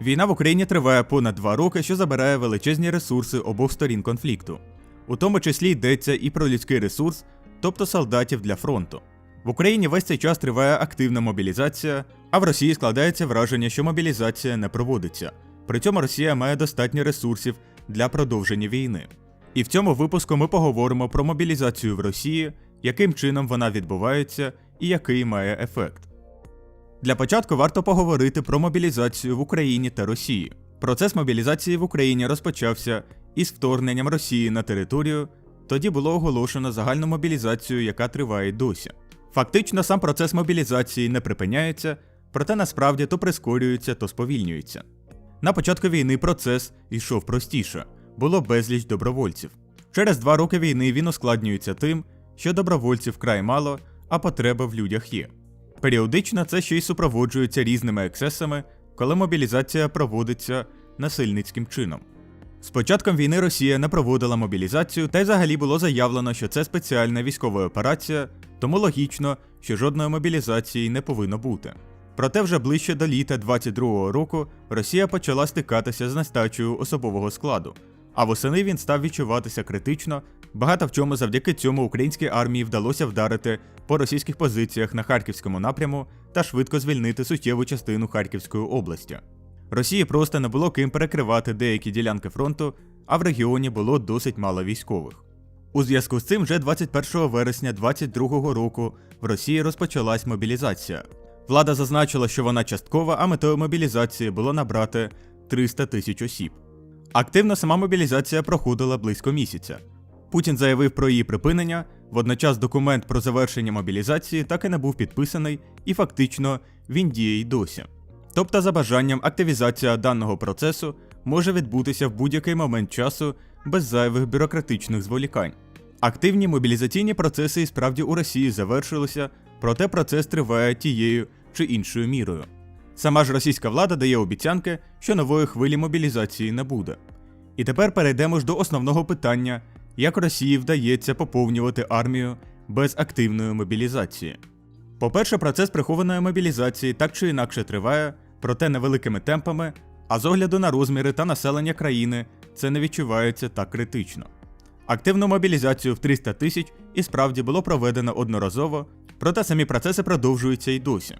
Війна в Україні триває понад два роки, що забирає величезні ресурси обох сторін конфлікту. У тому числі йдеться і про людський ресурс, тобто солдатів для фронту. В Україні весь цей час триває активна мобілізація, а в Росії складається враження, що мобілізація не проводиться. При цьому Росія має достатньо ресурсів для продовження війни. І в цьому випуску ми поговоримо про мобілізацію в Росії, яким чином вона відбувається і який має ефект. Для початку варто поговорити про мобілізацію в Україні та Росії. Процес мобілізації в Україні розпочався із вторгненням Росії на територію. Тоді було оголошено загальну мобілізацію, яка триває досі. Фактично, сам процес мобілізації не припиняється, проте насправді то прискорюється, то сповільнюється. На початку війни процес йшов простіше, було безліч добровольців. Через два роки війни він ускладнюється тим, що добровольців вкрай мало, а потреба в людях є. Періодично це ще й супроводжується різними ексцесами, коли мобілізація проводиться насильницьким чином. З початком війни Росія не проводила мобілізацію, та й взагалі було заявлено, що це спеціальна військова операція, тому логічно, що жодної мобілізації не повинно бути. Проте вже ближче до літа 22-го року Росія почала стикатися з нестачею особового складу, а восени він став відчуватися критично. Багато в чому завдяки цьому українській армії вдалося вдарити по російських позиціях на харківському напряму та швидко звільнити суттєву частину Харківської області. Росії просто не було ким перекривати деякі ділянки фронту, а в регіоні було досить мало військових. У зв'язку з цим вже 21 вересня 2022 року в Росії розпочалась мобілізація. Влада зазначила, що вона часткова, а метою мобілізації було набрати 300 тисяч осіб. Активно сама мобілізація проходила близько місяця. Путін заявив про її припинення, водночас документ про завершення мобілізації так і не був підписаний, і фактично він діє й досі. Тобто, за бажанням, активізація даного процесу може відбутися в будь-який момент часу без зайвих бюрократичних зволікань. Активні мобілізаційні процеси і справді у Росії завершилися, проте процес триває тією чи іншою мірою. Сама ж російська влада дає обіцянки, що нової хвилі мобілізації не буде. І тепер перейдемо ж до основного питання, як Росії вдається поповнювати армію без активної мобілізації. По-перше, процес прихованої мобілізації так чи інакше триває, проте невеликими темпами, а з огляду на розміри та населення країни це не відчувається так критично. Активну мобілізацію в 300 тисяч і справді було проведено одноразово, проте самі процеси продовжуються й досі.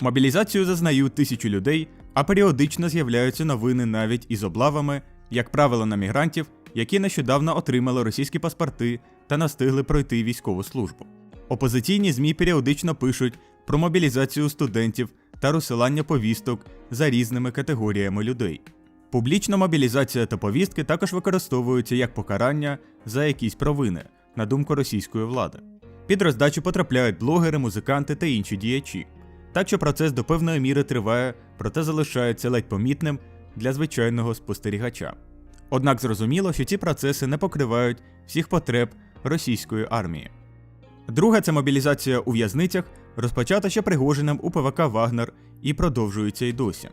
Мобілізацію зазнають тисячі людей, а періодично з'являються новини навіть із облавами, як правило, на мігрантів, які нещодавно отримали російські паспорти та не встигли пройти військову службу. Опозиційні ЗМІ періодично пишуть про мобілізацію студентів та розсилання повісток за різними категоріями людей. Публічна мобілізація та повістки також використовуються як покарання за якісь провини, на думку російської влади. Під роздачу потрапляють блогери, музиканти та інші діячі. Так що процес до певної міри триває, проте залишається ледь помітним для звичайного спостерігача. Однак зрозуміло, що ці процеси не покривають всіх потреб російської армії. Друге це мобілізація у в'язницях, розпочата ще Пригожиним у ПВК Вагнер і продовжується й досі.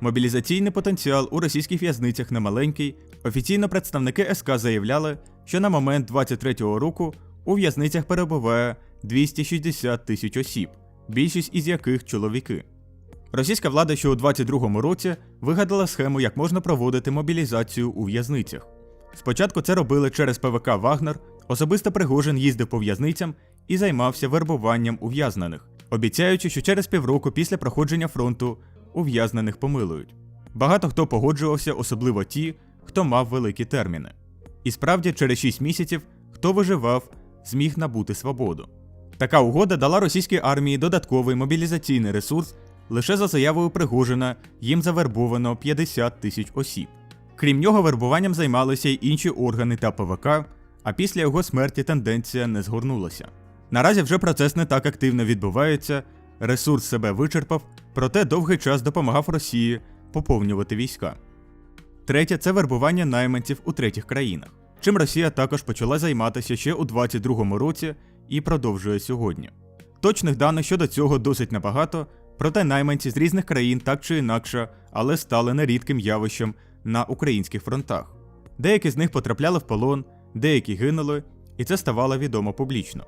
Мобілізаційний потенціал у російських в'язницях немаленький. Офіційно представники СК заявляли, що на момент 23-го року у в'язницях перебуває 260 тисяч осіб, більшість із яких чоловіки. Російська влада ще у 22-му році вигадала схему, як можна проводити мобілізацію у в'язницях. Спочатку це робили через ПВК Вагнер, особисто Пригожин їздив по в'язницям і займався вербуванням ув'язнених, обіцяючи, що через півроку після проходження фронту ув'язнених помилують. Багато хто погоджувався, особливо ті, хто мав великі терміни. І справді, через 6 місяців, хто виживав, зміг набути свободу. Така угода дала російській армії додатковий мобілізаційний ресурс. Лише за заявою Пригожина їм завербовано 50 тисяч осіб. Крім нього, вербуванням займалися й інші органи та ПВК, а після його смерті тенденція не згорнулася. Наразі вже процес не так активно відбувається, ресурс себе вичерпав, проте довгий час допомагав Росії поповнювати війська. Третє це вербування найманців у третіх країнах, чим Росія також почала займатися ще у 2022 році і продовжує сьогодні. Точних даних щодо цього досить небагато, проте найманці з різних країн так чи інакше, але стали нерідким явищем на українських фронтах. Деякі з них потрапляли в полон, деякі гинули, і це ставало відомо публічно.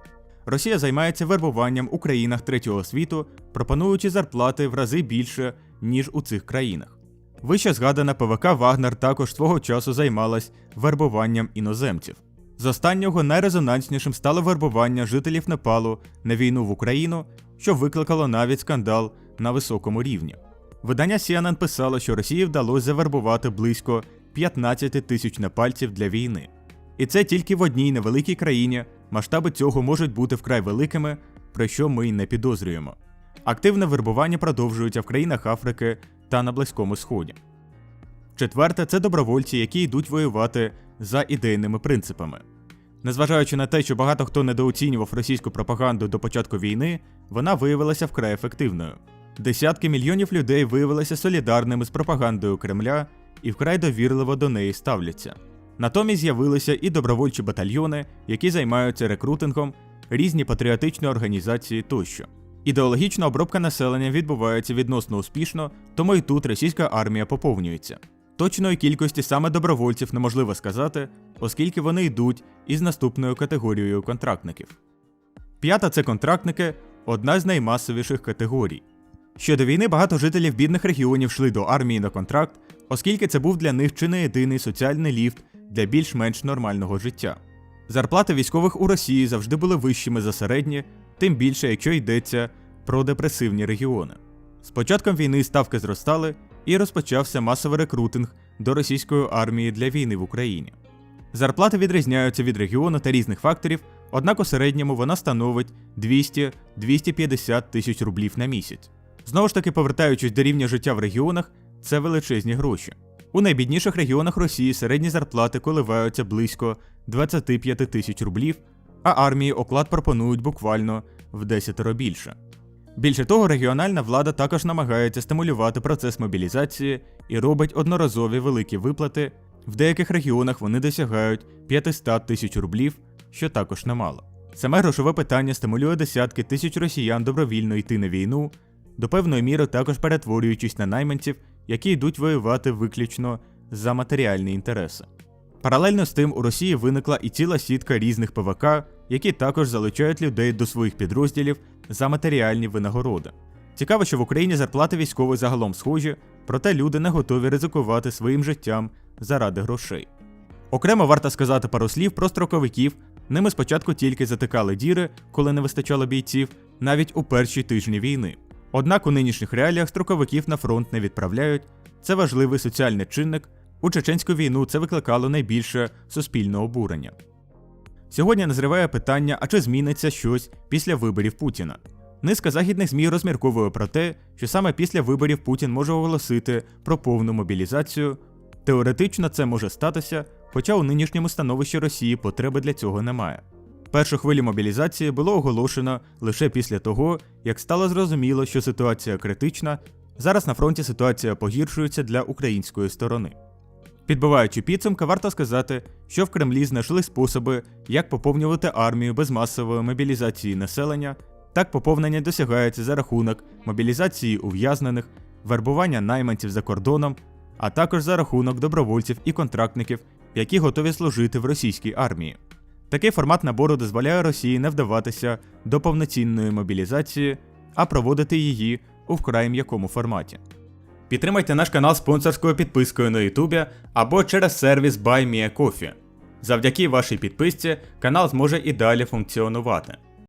Росія займається вербуванням у країнах третього світу, пропонуючи зарплати в рази більше, ніж у цих країнах. Вище згадана ПВК Вагнер також свого часу займалась вербуванням іноземців. З останнього найрезонанснішим стало вербування жителів Непалу на війну в Україну, що викликало навіть скандал на високому рівні. Видання CNN писало, що Росії вдалося завербувати близько 15 тисяч непальців для війни. І це тільки в одній невеликій країні масштаби цього можуть бути вкрай великими, про що ми й не підозрюємо. Активне вербування продовжується в країнах Африки та на Близькому Сході. Четверте це добровольці, які йдуть воювати за ідейними принципами. Незважаючи на те, що багато хто недооцінював російську пропаганду до початку війни, вона виявилася вкрай ефективною. Десятки мільйонів людей виявилися солідарними з пропагандою Кремля і вкрай довірливо до неї ставляться. Натомість з'явилися і добровольчі батальйони, які займаються рекрутингом, різні патріотичні організації тощо. Ідеологічна обробка населення відбувається відносно успішно, тому і тут російська армія поповнюється. Точної кількості саме добровольців неможливо сказати, оскільки вони йдуть із наступною категорією контрактників. П'ята це контрактники одна з наймасовіших категорій. Ще до війни багато жителів бідних регіонів йшли до армії на контракт, оскільки це був для них чи не єдиний соціальний ліфт для більш-менш нормального життя. Зарплати військових у Росії завжди були вищими за середні, тим більше, якщо йдеться про депресивні регіони. З початком війни ставки зростали і розпочався масовий рекрутинг до російської армії для війни в Україні. Зарплати відрізняються від регіону та різних факторів, однак у середньому вона становить 200-250 тисяч рублів на місяць. Знову ж таки, повертаючись до рівня життя в регіонах, це величезні гроші. У найбідніших регіонах Росії середні зарплати коливаються близько 25 тисяч рублів, а армії оклад пропонують буквально в 10 більше. Більше того, регіональна влада також намагається стимулювати процес мобілізації і робить одноразові великі виплати. В деяких регіонах вони досягають 500 тисяч рублів, що також немало. Саме грошове питання стимулює десятки тисяч росіян добровільно йти на війну, до певної міри також перетворюючись на найманців, які йдуть воювати виключно за матеріальні інтереси. Паралельно з тим у Росії виникла і ціла сітка різних ПВК, які також залучають людей до своїх підрозділів за матеріальні винагороди. Цікаво, що в Україні зарплати військових загалом схожі, проте люди не готові ризикувати своїм життям заради грошей. Окремо варто сказати пару слів про строковиків. Ними спочатку тільки затикали діри, коли не вистачало бійців, навіть у перші тижні війни. Однак у нинішніх реаліях строковиків на фронт не відправляють. Це важливий соціальний чинник. У чеченську війну це викликало найбільше суспільне обурення. Сьогодні назріває питання, а чи зміниться щось після виборів Путіна. Низка західних ЗМІ розмірковує про те, що саме після виборів Путін може оголосити про повну мобілізацію. Теоретично це може статися, хоча у нинішньому становищі Росії потреби для цього немає. Першу хвилю мобілізації було оголошено лише після того, як стало зрозуміло, що ситуація критична. Зараз на фронті ситуація погіршується для української сторони. Підбиваючи підсумки, варто сказати, що в Кремлі знайшли способи, як поповнювати армію без масової мобілізації населення. Так поповнення досягається за рахунок мобілізації ув'язнених, вербування найманців за кордоном, а також за рахунок добровольців і контрактників, які готові служити в російській армії. Такий формат набору дозволяє Росії не вдаватися до повноцінної мобілізації, а проводити її у вкрай м'якому форматі. Підтримайте наш канал спонсорською підпискою на Ютубі або через сервіс BuyMeACoffee. Завдяки вашій підписці канал зможе і далі функціонувати.